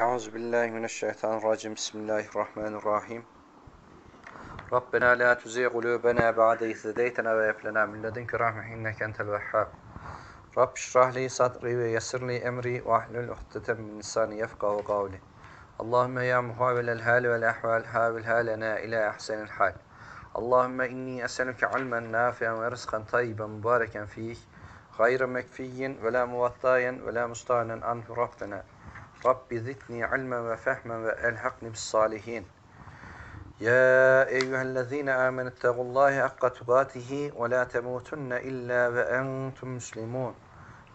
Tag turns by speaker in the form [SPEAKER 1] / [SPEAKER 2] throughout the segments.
[SPEAKER 1] أعوذ بالله من الشيطان الرجيم بسم الله الرحمن الرحيم ربنا لا تزيغ قلوبنا بعد إذ هديتنا وهب لنا من لدنك رحمة إنك أنت الوهاب رب اشرح لي صدري ويسر لي أمري واحلل عقدة من لساني يفقهوا قولي اللهم يا محاول الهال والأحوال حاول هالنا إلى أحسن الحال اللهم إني أسألك علما نافعا ورزقا طيبا مباركا فيه غير مكفي ولا موطايا ولا مستغنى عنه ربنا رب زدني علما وفهما وألحقني بالصالحين يا أيها الذين آمنوا اتقوا الله حق تقاته ولا تموتن إلا وأنتم مسلمون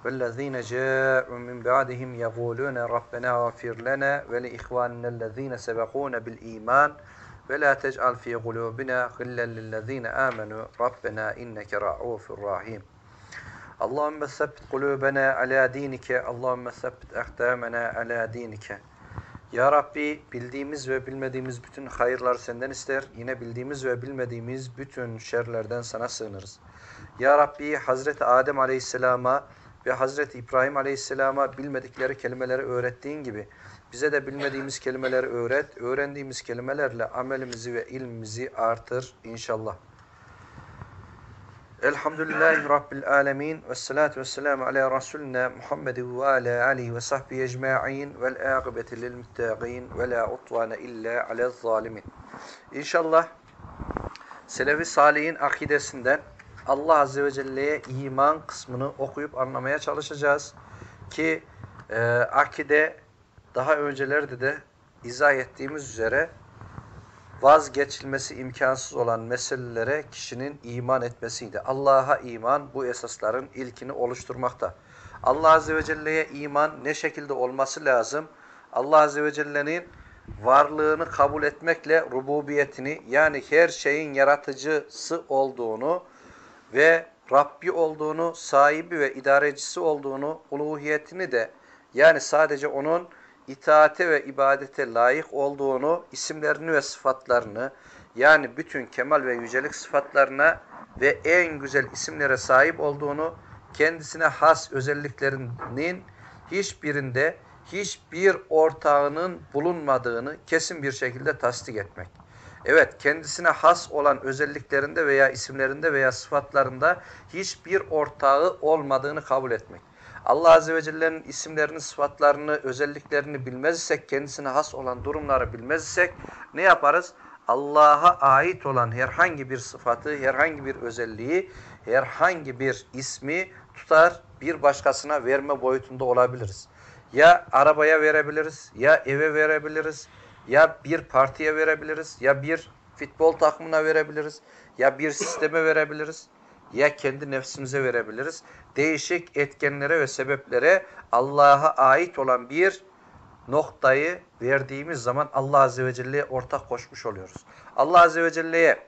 [SPEAKER 1] والذين جاءوا من بعدهم يقولون ربنا اغفر لنا ولإخواننا الذين سبقونا بالإيمان ولا تجعل في قلوبنا غلا للذين آمنوا ربنا إنك رؤوف رحيم Allahümme sebbit kulübene ala dinike. Allahümme sebbit ehdâmene ala dinike. Ya Rabbi bildiğimiz ve bilmediğimiz bütün hayırlar senden ister. Yine bildiğimiz ve bilmediğimiz bütün şerlerden sana sığınırız. Ya Rabbi Hazreti Adem Aleyhisselam'a ve Hazreti İbrahim Aleyhisselam'a bilmedikleri kelimeleri öğrettiğin gibi bize de bilmediğimiz kelimeleri öğret. Öğrendiğimiz kelimelerle amelimizi ve ilmimizi artır inşallah. Elhamdülillahi Rabbil alemin. Vessalatu vesselamu ala Resulina Muhammedin ve ala alihi ve sahbihi ecma'in vel aqibeti lil muttaqin ve la utvane illa ala zalimin. İnşallah Selefi Salih'in akidesinden Allah Azze ve Celle'ye iman kısmını okuyup anlamaya çalışacağız. Ki e, akide daha öncelerde de izah ettiğimiz üzere vazgeçilmesi imkansız olan meselelere kişinin iman etmesiydi. Allah'a iman bu esasların ilkini oluşturmakta. Allah Azze ve Celle'ye iman ne şekilde olması lazım? Allah Azze ve Celle'nin varlığını kabul etmekle rububiyetini yani her şeyin yaratıcısı olduğunu ve Rabbi olduğunu, sahibi ve idarecisi olduğunu, uluhiyetini de yani sadece onun itaate ve ibadete layık olduğunu, isimlerini ve sıfatlarını yani bütün kemal ve yücelik sıfatlarına ve en güzel isimlere sahip olduğunu, kendisine has özelliklerinin hiçbirinde hiçbir ortağının bulunmadığını kesin bir şekilde tasdik etmek. Evet, kendisine has olan özelliklerinde veya isimlerinde veya sıfatlarında hiçbir ortağı olmadığını kabul etmek. Allah Azze ve Celle'nin isimlerini, sıfatlarını, özelliklerini bilmez isek, kendisine has olan durumları bilmez isek ne yaparız? Allah'a ait olan herhangi bir sıfatı, herhangi bir özelliği, herhangi bir ismi tutar bir başkasına verme boyutunda olabiliriz. Ya arabaya verebiliriz, ya eve verebiliriz, ya bir partiye verebiliriz, ya bir futbol takımına verebiliriz, ya bir sisteme verebiliriz ya kendi nefsimize verebiliriz. Değişik etkenlere ve sebeplere Allah'a ait olan bir noktayı verdiğimiz zaman Allah Azze ve Celle'ye ortak koşmuş oluyoruz. Allah Azze ve Celle'ye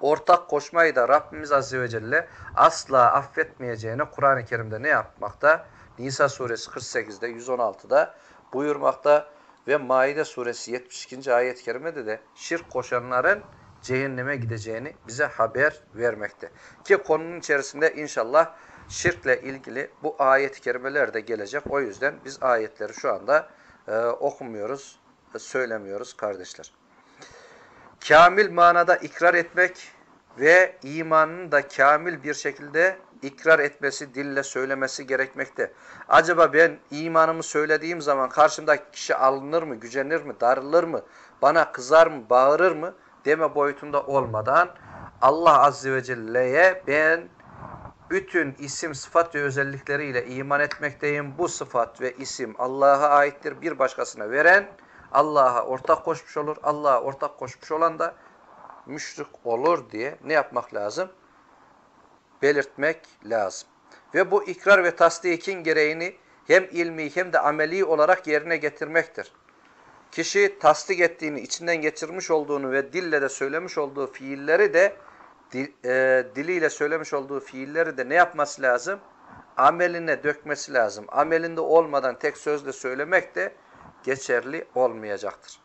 [SPEAKER 1] ortak koşmayı da Rabbimiz Azze ve Celle asla affetmeyeceğini Kur'an-ı Kerim'de ne yapmakta? Nisa suresi 48'de 116'da buyurmakta ve Maide suresi 72. ayet-i kerimede de şirk koşanların cehenneme gideceğini bize haber vermekte. Ki konunun içerisinde inşallah şirkle ilgili bu ayet-i kerimeler de gelecek. O yüzden biz ayetleri şu anda e, okumuyoruz, e, söylemiyoruz kardeşler. Kamil manada ikrar etmek ve imanın da kamil bir şekilde ikrar etmesi, dille söylemesi gerekmekte. Acaba ben imanımı söylediğim zaman karşımdaki kişi alınır mı, gücenir mi, darılır mı, bana kızar mı, bağırır mı? deme boyutunda olmadan Allah Azze ve Celle'ye ben bütün isim, sıfat ve özellikleriyle iman etmekteyim. Bu sıfat ve isim Allah'a aittir. Bir başkasına veren Allah'a ortak koşmuş olur. Allah'a ortak koşmuş olan da müşrik olur diye ne yapmak lazım? Belirtmek lazım. Ve bu ikrar ve tasdikin gereğini hem ilmi hem de ameli olarak yerine getirmektir. Kişi tasdik ettiğini, içinden geçirmiş olduğunu ve dille de söylemiş olduğu fiilleri de e, diliyle söylemiş olduğu fiilleri de ne yapması lazım? Ameline dökmesi lazım. Amelinde olmadan tek sözle söylemek de geçerli olmayacaktır.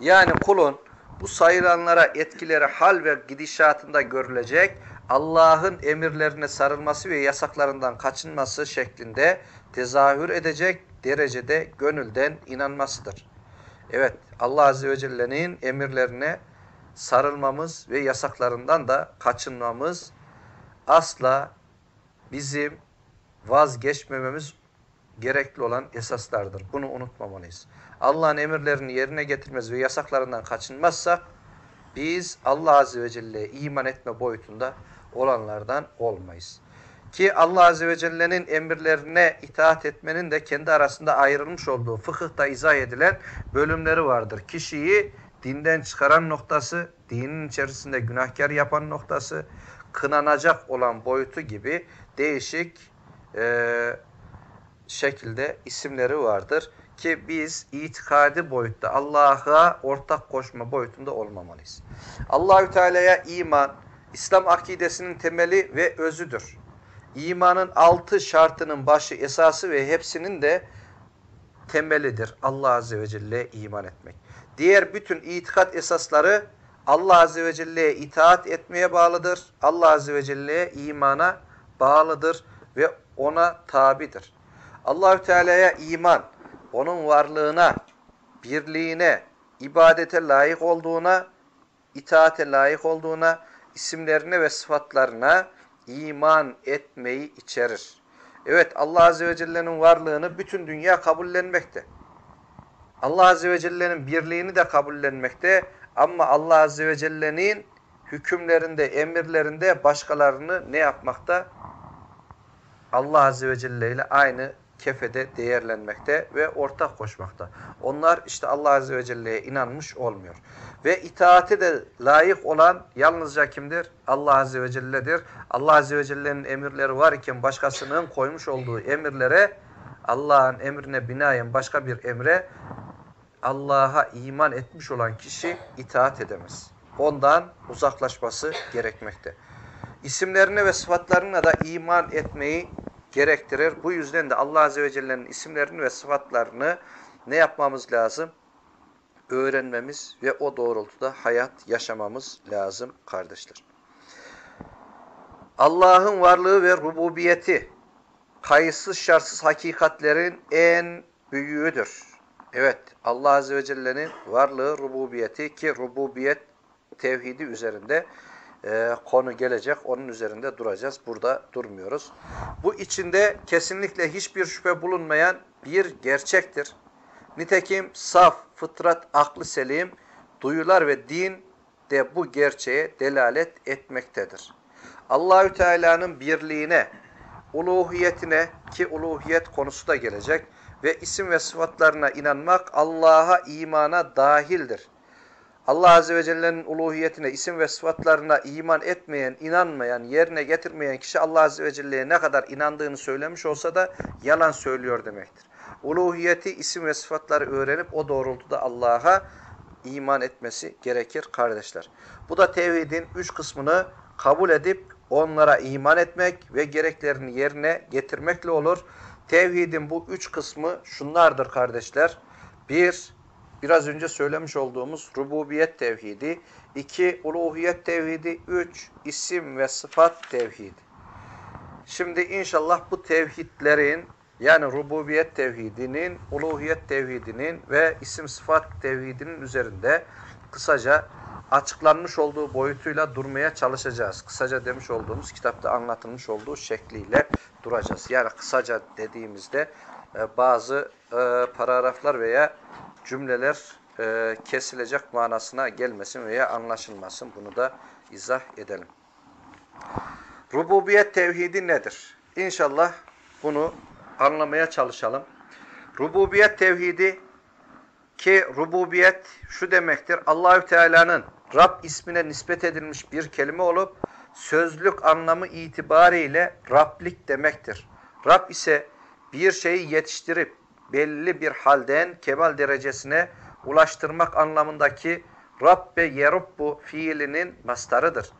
[SPEAKER 1] Yani kulun bu sayılanlara etkileri hal ve gidişatında görülecek Allah'ın emirlerine sarılması ve yasaklarından kaçınması şeklinde tezahür edecek derecede gönülden inanmasıdır. Evet Allah Azze ve Celle'nin emirlerine sarılmamız ve yasaklarından da kaçınmamız asla bizim vazgeçmememiz gerekli olan esaslardır. Bunu unutmamalıyız. Allah'ın emirlerini yerine getirmez ve yasaklarından kaçınmazsak biz Allah Azze ve Celle'ye iman etme boyutunda olanlardan olmayız. Ki Allah Azze ve Celle'nin emirlerine itaat etmenin de kendi arasında ayrılmış olduğu fıkıhta izah edilen bölümleri vardır. Kişiyi dinden çıkaran noktası, dinin içerisinde günahkar yapan noktası, kınanacak olan boyutu gibi değişik e, şekilde isimleri vardır. Ki biz itikadi boyutta Allah'a ortak koşma boyutunda olmamalıyız. Allahü Teala'ya iman, İslam akidesinin temeli ve özüdür. İmanın altı şartının başı, esası ve hepsinin de temelidir. Allah Azze ve Celle'ye iman etmek. Diğer bütün itikat esasları Allah Azze ve Celle'ye itaat etmeye bağlıdır. Allah Azze ve Celle'ye imana bağlıdır ve ona tabidir. Allahü Teala'ya iman, onun varlığına, birliğine, ibadete layık olduğuna, itaate layık olduğuna, isimlerine ve sıfatlarına, iman etmeyi içerir. Evet Allah Azze ve Celle'nin varlığını bütün dünya kabullenmekte. Allah Azze ve Celle'nin birliğini de kabullenmekte ama Allah Azze ve Celle'nin hükümlerinde, emirlerinde başkalarını ne yapmakta? Allah Azze ve Celle ile aynı kefede değerlenmekte ve ortak koşmakta. Onlar işte Allah Azze ve Celle'ye inanmış olmuyor. Ve itaate de layık olan yalnızca kimdir? Allah Azze ve Celle'dir. Allah Azze ve Celle'nin emirleri var iken başkasının koymuş olduğu emirlere Allah'ın emrine binaen başka bir emre Allah'a iman etmiş olan kişi itaat edemez. Ondan uzaklaşması gerekmekte. İsimlerine ve sıfatlarına da iman etmeyi gerektirir. Bu yüzden de Allah Azze ve Celle'nin isimlerini ve sıfatlarını ne yapmamız lazım? Öğrenmemiz ve o doğrultuda hayat yaşamamız lazım kardeşler. Allah'ın varlığı ve rububiyeti kayıtsız şartsız hakikatlerin en büyüğüdür. Evet, Allah Azze ve Celle'nin varlığı, rububiyeti ki rububiyet tevhidi üzerinde e, konu gelecek. Onun üzerinde duracağız. Burada durmuyoruz. Bu içinde kesinlikle hiçbir şüphe bulunmayan bir gerçektir. Nitekim saf, fıtrat, aklı selim, duyular ve din de bu gerçeğe delalet etmektedir. Allahü Teala'nın birliğine, uluhiyetine ki uluhiyet konusu da gelecek ve isim ve sıfatlarına inanmak Allah'a imana dahildir. Allah Azze ve Celle'nin uluhiyetine, isim ve sıfatlarına iman etmeyen, inanmayan, yerine getirmeyen kişi Allah Azze ve Celle'ye ne kadar inandığını söylemiş olsa da yalan söylüyor demektir. Uluhiyeti, isim ve sıfatları öğrenip o doğrultuda Allah'a iman etmesi gerekir kardeşler. Bu da tevhidin üç kısmını kabul edip onlara iman etmek ve gereklerini yerine getirmekle olur. Tevhidin bu üç kısmı şunlardır kardeşler. Bir, biraz önce söylemiş olduğumuz rububiyet tevhidi, iki uluhiyet tevhidi, üç isim ve sıfat tevhidi. Şimdi inşallah bu tevhidlerin yani rububiyet tevhidinin, uluhiyet tevhidinin ve isim sıfat tevhidinin üzerinde kısaca açıklanmış olduğu boyutuyla durmaya çalışacağız. Kısaca demiş olduğumuz kitapta anlatılmış olduğu şekliyle duracağız. Yani kısaca dediğimizde e, bazı e, paragraflar veya cümleler e, kesilecek manasına gelmesin veya anlaşılmasın. Bunu da izah edelim. Rububiyet tevhidi nedir? İnşallah bunu anlamaya çalışalım. Rububiyet tevhidi ki rububiyet şu demektir. Allahü Teala'nın Rab ismine nispet edilmiş bir kelime olup sözlük anlamı itibariyle Rablik demektir. Rab ise bir şeyi yetiştirip belli bir halden kebal derecesine ulaştırmak anlamındaki Rabbe yerubbu fiilinin mastarıdır.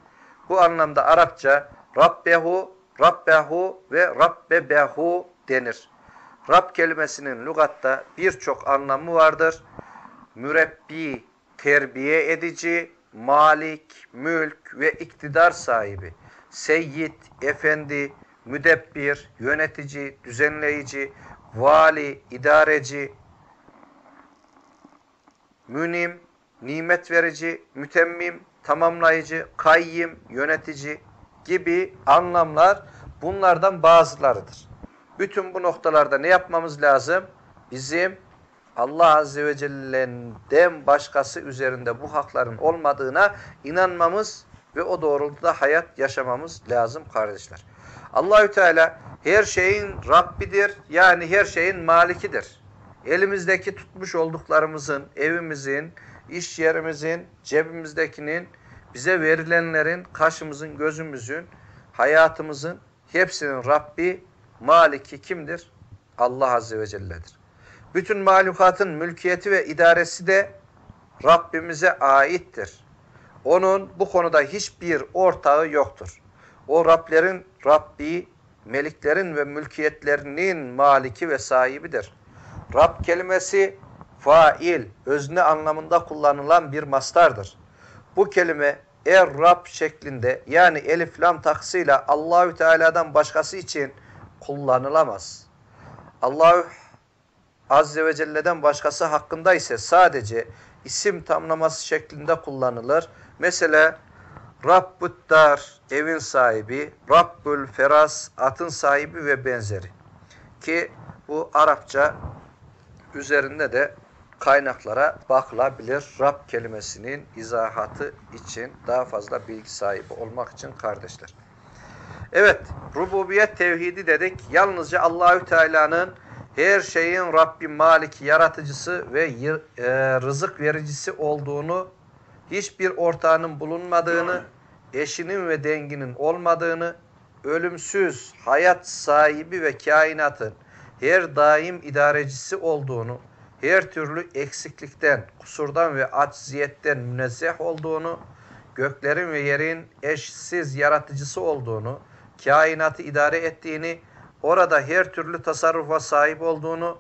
[SPEAKER 1] Bu anlamda Arapça Rabbehu, Rabbehu ve Rabbebehu denir. Rab kelimesinin lügatta birçok anlamı vardır. Mürebbi, terbiye edici, malik, mülk ve iktidar sahibi, seyyid, efendi, müdebbir, yönetici, düzenleyici, vali, idareci, münim, nimet verici, mütemmim, tamamlayıcı, kayyim, yönetici gibi anlamlar bunlardan bazılarıdır. Bütün bu noktalarda ne yapmamız lazım? Bizim Allah Azze ve Celle'den başkası üzerinde bu hakların olmadığına inanmamız ve o doğrultuda hayat yaşamamız lazım kardeşler. Allahü Teala her şeyin Rabbidir. Yani her şeyin malikidir. Elimizdeki tutmuş olduklarımızın, evimizin, iş yerimizin, cebimizdekinin, bize verilenlerin, kaşımızın, gözümüzün, hayatımızın hepsinin Rabbi, Maliki kimdir? Allah Azze ve Celle'dir. Bütün mahlukatın mülkiyeti ve idaresi de Rabbimize aittir. Onun bu konuda hiçbir ortağı yoktur o Rablerin Rabbi, meliklerin ve mülkiyetlerinin maliki ve sahibidir. Rab kelimesi fail, özne anlamında kullanılan bir mastardır. Bu kelime er Rab şeklinde yani elif lam taksıyla Allahü Teala'dan başkası için kullanılamaz. Allahü Azze ve Celle'den başkası hakkında ise sadece isim tamlaması şeklinde kullanılır. Mesela Rabbut dar evin sahibi, Rabbül feras atın sahibi ve benzeri. Ki bu Arapça üzerinde de kaynaklara bakılabilir. Rab kelimesinin izahatı için daha fazla bilgi sahibi olmak için kardeşler. Evet, rububiyet tevhidi dedik. Yalnızca Allahü Teala'nın her şeyin Rabbi, Maliki, yaratıcısı ve e, rızık vericisi olduğunu hiçbir ortağının bulunmadığını, eşinin ve denginin olmadığını, ölümsüz hayat sahibi ve kainatın her daim idarecisi olduğunu, her türlü eksiklikten, kusurdan ve acziyetten münezzeh olduğunu, göklerin ve yerin eşsiz yaratıcısı olduğunu, kainatı idare ettiğini, orada her türlü tasarrufa sahip olduğunu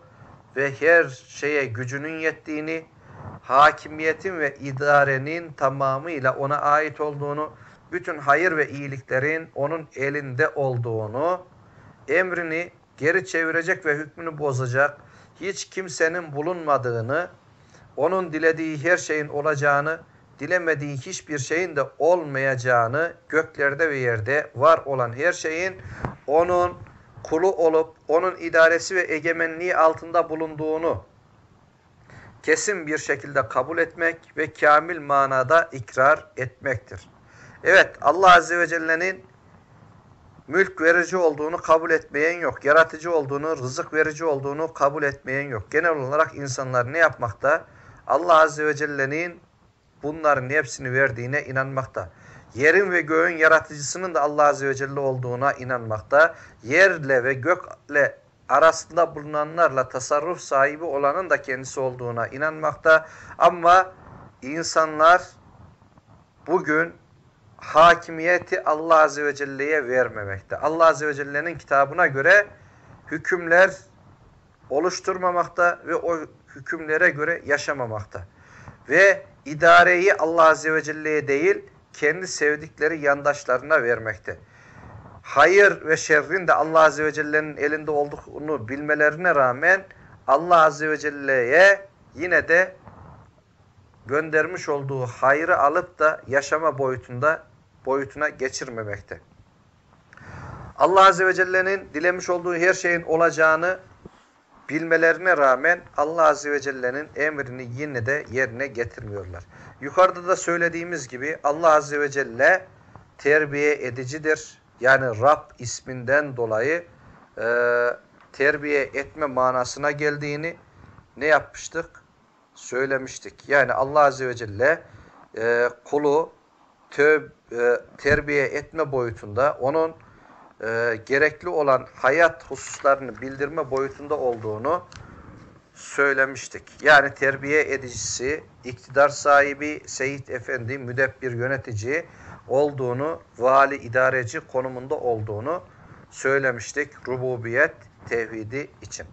[SPEAKER 1] ve her şeye gücünün yettiğini, hakimiyetin ve idarenin tamamıyla ona ait olduğunu, bütün hayır ve iyiliklerin onun elinde olduğunu, emrini geri çevirecek ve hükmünü bozacak hiç kimsenin bulunmadığını, onun dilediği her şeyin olacağını, dilemediği hiçbir şeyin de olmayacağını, göklerde ve yerde var olan her şeyin onun kulu olup onun idaresi ve egemenliği altında bulunduğunu kesin bir şekilde kabul etmek ve kamil manada ikrar etmektir. Evet Allah Azze ve Celle'nin mülk verici olduğunu kabul etmeyen yok. Yaratıcı olduğunu, rızık verici olduğunu kabul etmeyen yok. Genel olarak insanlar ne yapmakta? Allah Azze ve Celle'nin bunların hepsini verdiğine inanmakta. Yerin ve göğün yaratıcısının da Allah Azze ve Celle olduğuna inanmakta. Yerle ve gökle arasında bulunanlarla tasarruf sahibi olanın da kendisi olduğuna inanmakta. Ama insanlar bugün hakimiyeti Allah Azze ve Celle'ye vermemekte. Allah Azze ve Celle'nin kitabına göre hükümler oluşturmamakta ve o hükümlere göre yaşamamakta. Ve idareyi Allah Azze ve Celle'ye değil, kendi sevdikleri yandaşlarına vermekte hayır ve şerrin de Allah Azze ve Celle'nin elinde olduğunu bilmelerine rağmen Allah Azze ve Celle'ye yine de göndermiş olduğu hayrı alıp da yaşama boyutunda boyutuna geçirmemekte. Allah Azze ve Celle'nin dilemiş olduğu her şeyin olacağını bilmelerine rağmen Allah Azze ve Celle'nin emrini yine de yerine getirmiyorlar. Yukarıda da söylediğimiz gibi Allah Azze ve Celle terbiye edicidir, yani Rab isminden dolayı e, terbiye etme manasına geldiğini ne yapmıştık? Söylemiştik. Yani Allah Azze ve Celle e, kulu töb, e, terbiye etme boyutunda onun e, gerekli olan hayat hususlarını bildirme boyutunda olduğunu söylemiştik. Yani terbiye edicisi, iktidar sahibi, seyit efendi, müdebbir yönetici, olduğunu, vali idareci konumunda olduğunu söylemiştik rububiyet tevhidi için.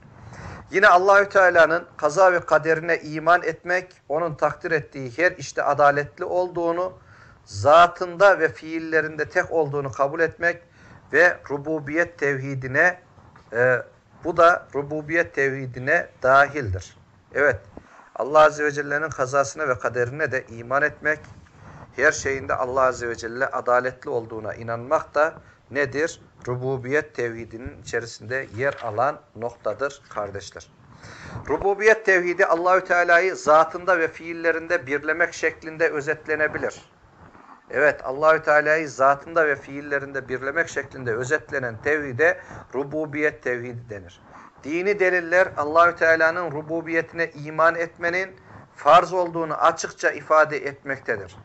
[SPEAKER 1] Yine Allahü Teala'nın kaza ve kaderine iman etmek, onun takdir ettiği her işte adaletli olduğunu, zatında ve fiillerinde tek olduğunu kabul etmek ve rububiyet tevhidine e, bu da rububiyet tevhidine dahildir. Evet. Allah Azze ve Celle'nin kazasına ve kaderine de iman etmek, her şeyinde Allah Azze ve Celle adaletli olduğuna inanmak da nedir? Rububiyet tevhidinin içerisinde yer alan noktadır kardeşler. Rububiyet tevhidi Allahü Teala'yı zatında ve fiillerinde birlemek şeklinde özetlenebilir. Evet Allahü Teala'yı zatında ve fiillerinde birlemek şeklinde özetlenen tevhide rububiyet tevhidi denir. Dini deliller Allahü Teala'nın rububiyetine iman etmenin farz olduğunu açıkça ifade etmektedir.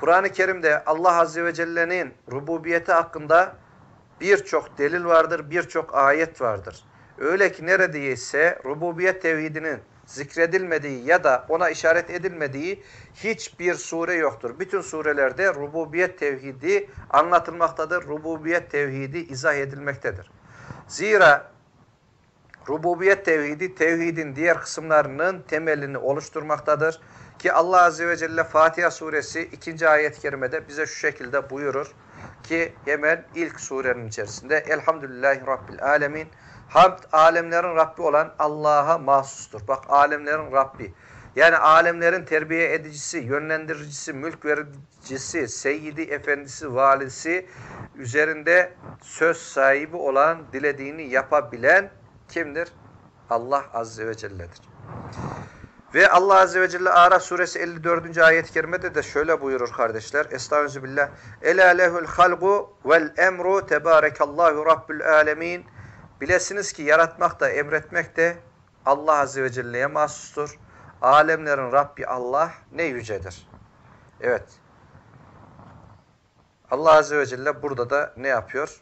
[SPEAKER 1] Kur'an-ı Kerim'de Allah Azze ve Celle'nin rububiyeti hakkında birçok delil vardır, birçok ayet vardır. Öyle ki neredeyse rububiyet tevhidinin zikredilmediği ya da ona işaret edilmediği hiçbir sure yoktur. Bütün surelerde rububiyet tevhidi anlatılmaktadır. Rububiyet tevhidi izah edilmektedir. Zira rububiyet tevhidi tevhidin diğer kısımlarının temelini oluşturmaktadır. Ki Allah Azze ve Celle Fatiha suresi 2. ayet-i kerimede bize şu şekilde buyurur ki hemen ilk surenin içerisinde Elhamdülillahi Rabbil Alemin Hamd alemlerin Rabbi olan Allah'a mahsustur. Bak alemlerin Rabbi. Yani alemlerin terbiye edicisi, yönlendiricisi, mülk vericisi, seyyidi, efendisi, valisi, üzerinde söz sahibi olan, dilediğini yapabilen kimdir? Allah Azze ve Celle'dir. Ve Allah Azze ve Celle ara suresi 54. ayet-i kerimede de şöyle buyurur kardeşler. Estağfirullah. Ela lehul halgu vel emru tebarekallahu Rabbul alemin. Bilesiniz ki yaratmak da emretmek de Allah Azze ve Celle'ye mahsustur. Alemlerin Rabbi Allah ne yücedir. Evet. Allah Azze ve Celle burada da ne yapıyor?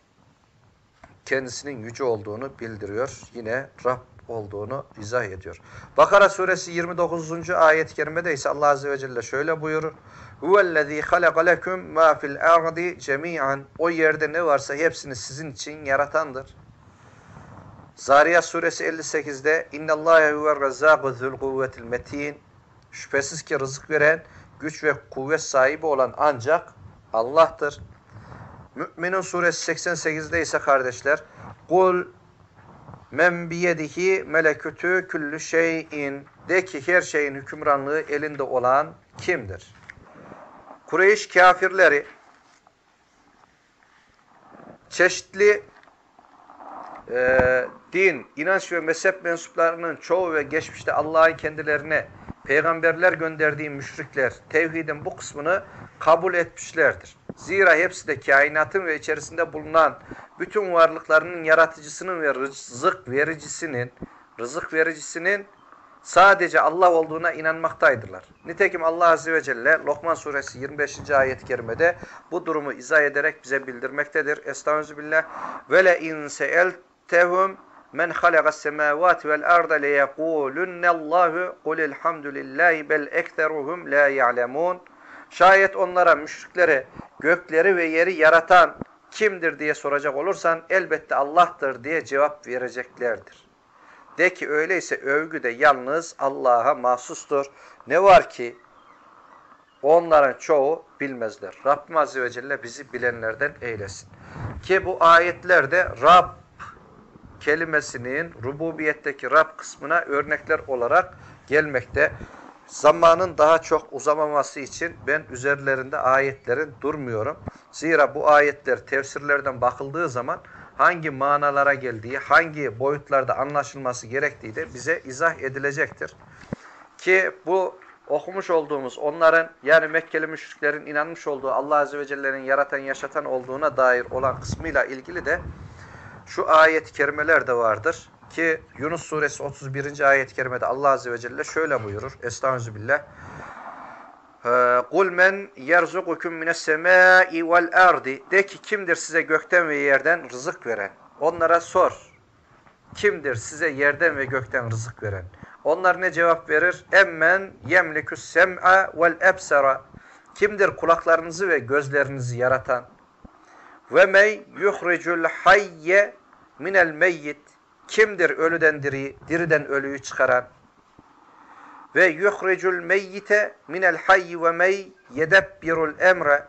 [SPEAKER 1] Kendisinin yüce olduğunu bildiriyor. Yine Rabb olduğunu izah ediyor. Bakara suresi 29. ayet-i kerimede ise Allah azze ve celle şöyle buyurur. Huvellezî halaka lekum mâ fil ardi cemî'an. O yerde ne varsa hepsini sizin için yaratandır. Zariyat suresi 58'de İnnallâhe huver rezzâgu zül kuvvetil metin. Şüphesiz ki rızık veren, güç ve kuvvet sahibi olan ancak Allah'tır. Mü'minun suresi 88'de ise kardeşler Kul Men biyedihi melekütü küllü şeyin. De ki her şeyin hükümranlığı elinde olan kimdir? Kureyş kafirleri çeşitli e, din, inanç ve mezhep mensuplarının çoğu ve geçmişte Allah'ın kendilerine peygamberler gönderdiği müşrikler tevhidin bu kısmını kabul etmişlerdir. Zira hepsi de kainatın ve içerisinde bulunan bütün varlıklarının yaratıcısının ve rızık vericisinin rızık vericisinin sadece Allah olduğuna inanmaktaydılar. Nitekim Allah Azze ve Celle Lokman Suresi 25. ayet-i kerimede bu durumu izah ederek bize bildirmektedir. Estağfirullah. Ve le in seeltehum men halakas semavati vel arda le yekulunallahu kulil hamdulillahi bel ekteruhum la ya'lemun. Şayet onlara müşriklere gökleri ve yeri yaratan kimdir diye soracak olursan elbette Allah'tır diye cevap vereceklerdir. De ki öyleyse övgü de yalnız Allah'a mahsustur. Ne var ki onların çoğu bilmezler. Rabbim Azze ve Celle bizi bilenlerden eylesin. Ki bu ayetlerde Rab kelimesinin rububiyetteki Rab kısmına örnekler olarak gelmekte. Zamanın daha çok uzamaması için ben üzerlerinde ayetlerin durmuyorum. Zira bu ayetler tefsirlerden bakıldığı zaman hangi manalara geldiği, hangi boyutlarda anlaşılması gerektiği de bize izah edilecektir. Ki bu okumuş olduğumuz onların yani Mekkeli müşriklerin inanmış olduğu Allah Azze ve Celle'nin yaratan yaşatan olduğuna dair olan kısmıyla ilgili de şu ayet-i kerimeler de vardır. Ki Yunus suresi 31. ayet-i kerimede Allah Azze ve Celle şöyle buyurur. Estağfirullah. قُلْ مَنْ يَرْزُقُكُمْ مِنَ السَّمَاءِ وَالْاَرْضِ De ki kimdir size gökten ve yerden rızık veren? Onlara sor. Kimdir size yerden ve gökten rızık veren? Onlar ne cevap verir? Emmen yemliküs sem'a vel ebsara. Kimdir kulaklarınızı ve gözlerinizi yaratan? Ve mey yuhricul hayye minel meyyit. Kimdir ölüden diriyi, diriden ölüyü çıkaran? ve yuhricul meyyite minel hayyi ve mey yedebbirul emre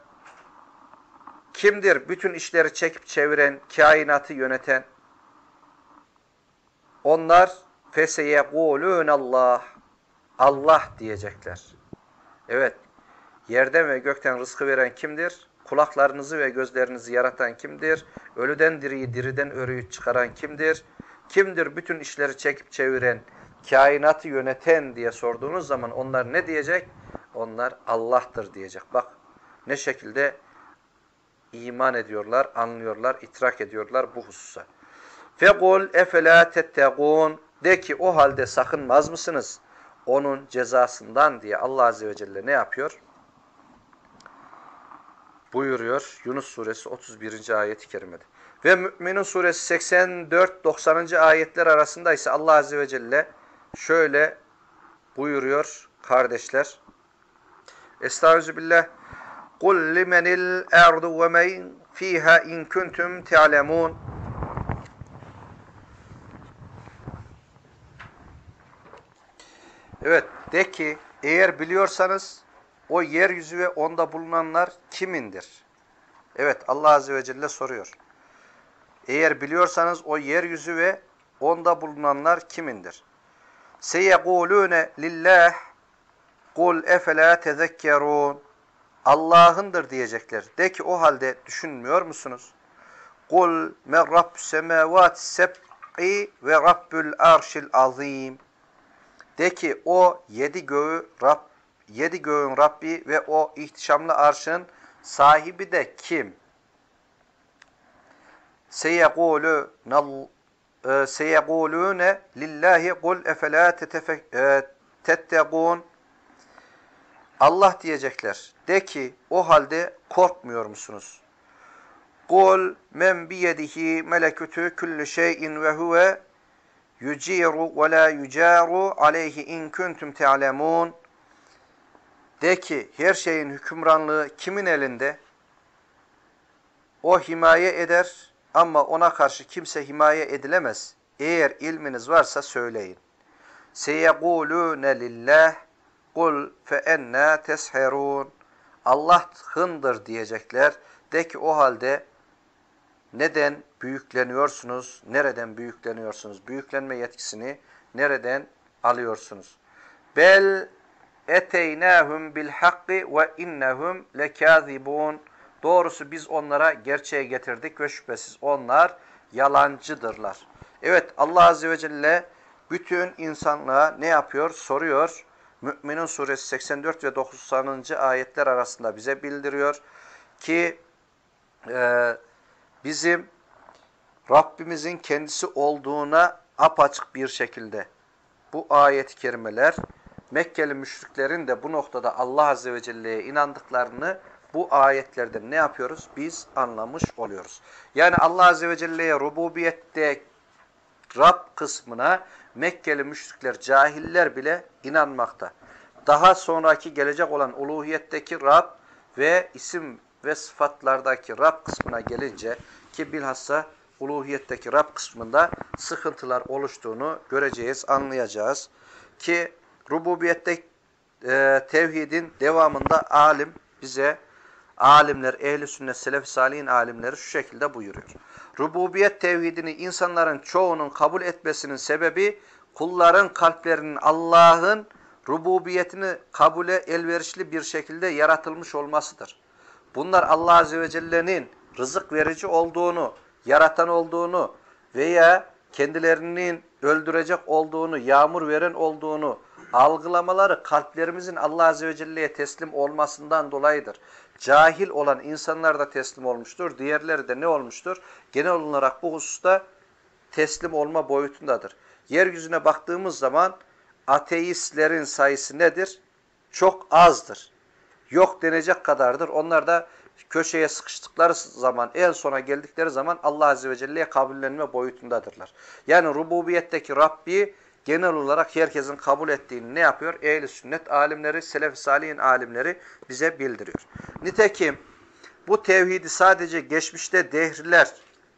[SPEAKER 1] kimdir bütün işleri çekip çeviren, kainatı yöneten? Onlar feseyegûlûne Allah. Allah diyecekler. Evet. Yerden ve gökten rızkı veren kimdir? Kulaklarınızı ve gözlerinizi yaratan kimdir? Ölüden diriyi, diriden örüyü çıkaran kimdir? Kimdir bütün işleri çekip çeviren, kainatı yöneten diye sorduğunuz zaman onlar ne diyecek? Onlar Allah'tır diyecek. Bak ne şekilde iman ediyorlar, anlıyorlar, itirak ediyorlar bu hususa. Fekul efela tettegûn de ki o halde sakınmaz mısınız? Onun cezasından diye Allah Azze ve Celle ne yapıyor? Buyuruyor Yunus suresi 31. ayeti kerimede. Ve Mü'minun suresi 84-90. ayetler arasında ise Allah Azze ve Celle şöyle buyuruyor kardeşler. Estağfirullah. Kul limenil erdu ve men fiha in kuntum Evet, de ki eğer biliyorsanız o yeryüzü ve onda bulunanlar kimindir? Evet, Allah Azze ve Celle soruyor. Eğer biliyorsanız o yeryüzü ve onda bulunanlar kimindir? seyegulune lillah kul efela tezekkerun Allah'ındır diyecekler. De ki o halde düşünmüyor musunuz? Kul men rabb semavat seb'i ve rabbül arşil azim. De ki o yedi göğü Rab, yedi göğün Rabbi ve o ihtişamlı arşın sahibi de kim? Seyegulü ee, seyegulune lillahi kul efela e, tettegûn Allah diyecekler. De ki o halde korkmuyor musunuz? Kul men biyedihi melekütü küllü şeyin ve huve yuciru ve la yucaru aleyhi in kuntum te'alemun De ki her şeyin hükümranlığı kimin elinde? O himaye eder, ama ona karşı kimse himaye edilemez. Eğer ilminiz varsa söyleyin. Seyekulûne lillah kul fe enne tesherun. Allah hındır diyecekler. De ki o halde neden büyükleniyorsunuz? Nereden büyükleniyorsunuz? Büyüklenme yetkisini nereden alıyorsunuz? Bel eteynâhum bil hakki ve innehum lekazibun. Doğrusu biz onlara gerçeğe getirdik ve şüphesiz onlar yalancıdırlar. Evet Allah Azze ve Celle bütün insanlığa ne yapıyor? Soruyor. Müminin suresi 84 ve 90. ayetler arasında bize bildiriyor ki e, bizim Rabbimizin kendisi olduğuna apaçık bir şekilde bu ayet-i kerimeler Mekkeli müşriklerin de bu noktada Allah Azze ve Celle'ye inandıklarını bu ayetlerden ne yapıyoruz? Biz anlamış oluyoruz. Yani Allah Azze ve Celle'ye rububiyette Rab kısmına Mekkeli müşrikler, cahiller bile inanmakta. Daha sonraki gelecek olan uluhiyetteki Rab ve isim ve sıfatlardaki Rab kısmına gelince ki bilhassa uluhiyetteki Rab kısmında sıkıntılar oluştuğunu göreceğiz, anlayacağız. Ki rububiyette e, tevhidin devamında alim bize alimler, ehli sünnet, selef salihin alimleri şu şekilde buyuruyor. Rububiyet tevhidini insanların çoğunun kabul etmesinin sebebi kulların kalplerinin Allah'ın rububiyetini kabule elverişli bir şekilde yaratılmış olmasıdır. Bunlar Allah Azze ve Celle'nin rızık verici olduğunu, yaratan olduğunu veya kendilerinin öldürecek olduğunu, yağmur veren olduğunu algılamaları kalplerimizin Allah Azze ve Celle'ye teslim olmasından dolayıdır cahil olan insanlar da teslim olmuştur. Diğerleri de ne olmuştur? Genel olarak bu hususta teslim olma boyutundadır. Yeryüzüne baktığımız zaman ateistlerin sayısı nedir? Çok azdır. Yok denecek kadardır. Onlar da köşeye sıkıştıkları zaman, en sona geldikleri zaman Allah Azze ve Celle'ye kabullenme boyutundadırlar. Yani rububiyetteki Rabbi genel olarak herkesin kabul ettiğini ne yapıyor? Ehl-i sünnet alimleri, selef-i salihin alimleri bize bildiriyor. Nitekim bu tevhidi sadece geçmişte dehriler,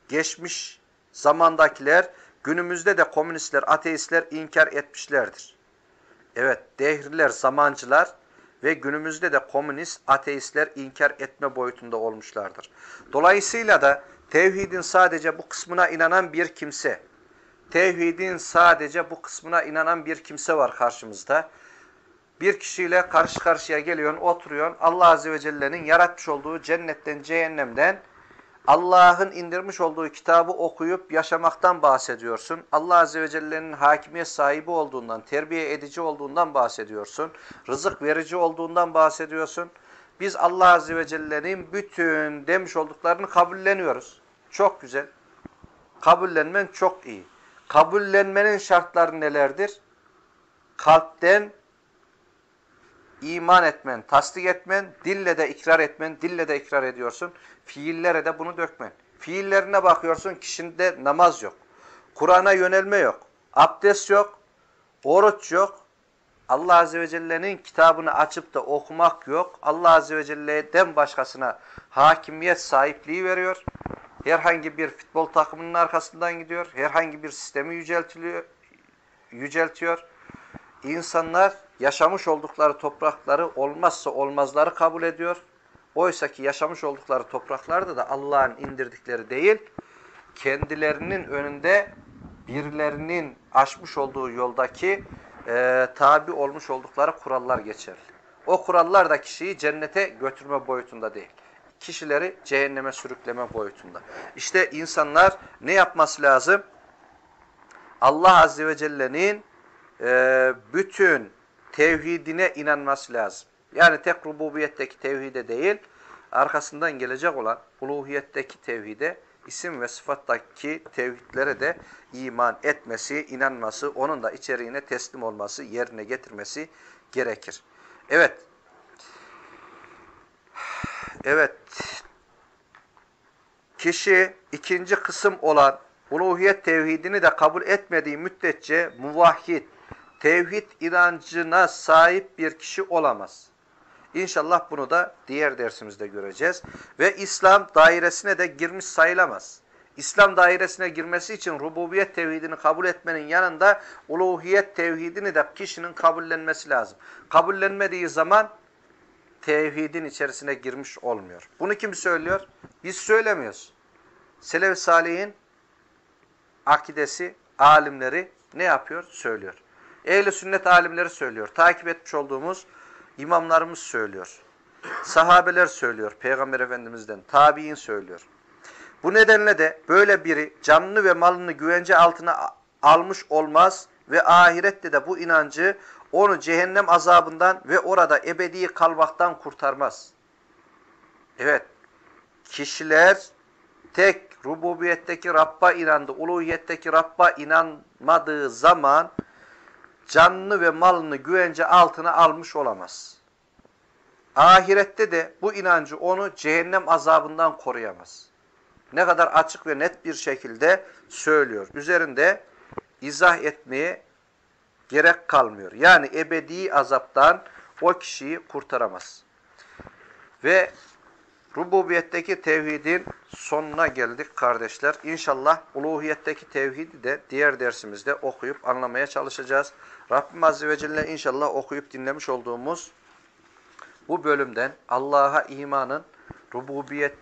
[SPEAKER 1] geçmiş zamandakiler, günümüzde de komünistler, ateistler inkar etmişlerdir. Evet, dehriler, zamancılar ve günümüzde de komünist, ateistler inkar etme boyutunda olmuşlardır. Dolayısıyla da tevhidin sadece bu kısmına inanan bir kimse, Tevhidin sadece bu kısmına inanan bir kimse var karşımızda. Bir kişiyle karşı karşıya geliyorsun, oturuyorsun. Allah Azze ve Celle'nin yaratmış olduğu cennetten, cehennemden Allah'ın indirmiş olduğu kitabı okuyup yaşamaktan bahsediyorsun. Allah Azze ve Celle'nin hakimiyet sahibi olduğundan, terbiye edici olduğundan bahsediyorsun. Rızık verici olduğundan bahsediyorsun. Biz Allah Azze ve Celle'nin bütün demiş olduklarını kabulleniyoruz. Çok güzel. Kabullenmen çok iyi. Kabullenmenin şartları nelerdir? Kalpten iman etmen, tasdik etmen, dille de ikrar etmen, dille de ikrar ediyorsun. Fiillere de bunu dökmen. Fiillerine bakıyorsun, kişinde namaz yok. Kur'an'a yönelme yok. Abdest yok. Oruç yok. Allah Azze ve Celle'nin kitabını açıp da okumak yok. Allah Azze ve Celle'den başkasına hakimiyet sahipliği veriyor herhangi bir futbol takımının arkasından gidiyor, herhangi bir sistemi yüceltiliyor, yüceltiyor. İnsanlar yaşamış oldukları toprakları olmazsa olmazları kabul ediyor. Oysa ki yaşamış oldukları topraklarda da Allah'ın indirdikleri değil, kendilerinin önünde birilerinin aşmış olduğu yoldaki e, tabi olmuş oldukları kurallar geçerli. O kurallar da kişiyi cennete götürme boyutunda değil kişileri cehenneme sürükleme boyutunda. İşte insanlar ne yapması lazım? Allah Azze ve Celle'nin e, bütün tevhidine inanması lazım. Yani tek rububiyetteki tevhide değil, arkasından gelecek olan uluhiyetteki tevhide, isim ve sıfattaki tevhidlere de iman etmesi, inanması, onun da içeriğine teslim olması, yerine getirmesi gerekir. Evet, Evet. Kişi ikinci kısım olan uluhiyet tevhidini de kabul etmediği müddetçe muvahhid, tevhid inancına sahip bir kişi olamaz. İnşallah bunu da diğer dersimizde göreceğiz. Ve İslam dairesine de girmiş sayılamaz. İslam dairesine girmesi için rububiyet tevhidini kabul etmenin yanında uluhiyet tevhidini de kişinin kabullenmesi lazım. Kabullenmediği zaman tevhidin içerisine girmiş olmuyor. Bunu kim söylüyor? Biz söylemiyoruz. Selev-i Salih'in akidesi, alimleri ne yapıyor? Söylüyor. Ehl-i sünnet alimleri söylüyor. Takip etmiş olduğumuz imamlarımız söylüyor. Sahabeler söylüyor Peygamber Efendimiz'den. Tabi'in söylüyor. Bu nedenle de böyle biri canını ve malını güvence altına almış olmaz ve ahirette de bu inancı onu cehennem azabından ve orada ebedi kalmaktan kurtarmaz. Evet, kişiler tek rububiyetteki Rabb'a inandı, uluhiyetteki Rabb'a inanmadığı zaman canını ve malını güvence altına almış olamaz. Ahirette de bu inancı onu cehennem azabından koruyamaz. Ne kadar açık ve net bir şekilde söylüyor. Üzerinde izah etmeye gerek kalmıyor. Yani ebedi azaptan o kişiyi kurtaramaz. Ve rububiyetteki tevhidin sonuna geldik kardeşler. İnşallah uluhiyetteki tevhidi de diğer dersimizde okuyup anlamaya çalışacağız. Rabbim Azze ve Celle inşallah okuyup dinlemiş olduğumuz bu bölümden Allah'a imanın rububiyet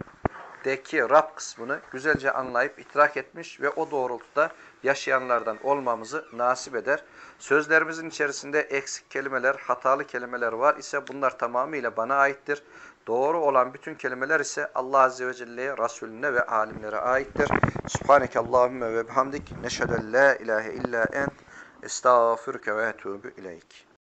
[SPEAKER 1] deki Rab kısmını güzelce anlayıp itirak etmiş ve o doğrultuda yaşayanlardan olmamızı nasip eder. Sözlerimizin içerisinde eksik kelimeler, hatalı kelimeler var ise bunlar tamamıyla bana aittir. Doğru olan bütün kelimeler ise Allah Azze ve Celle'ye, Resulüne ve alimlere aittir. Subhaneke Allahümme ve bihamdik. Neşheden la ilahe illa ent. Estağfirke ve etûbü ileyk.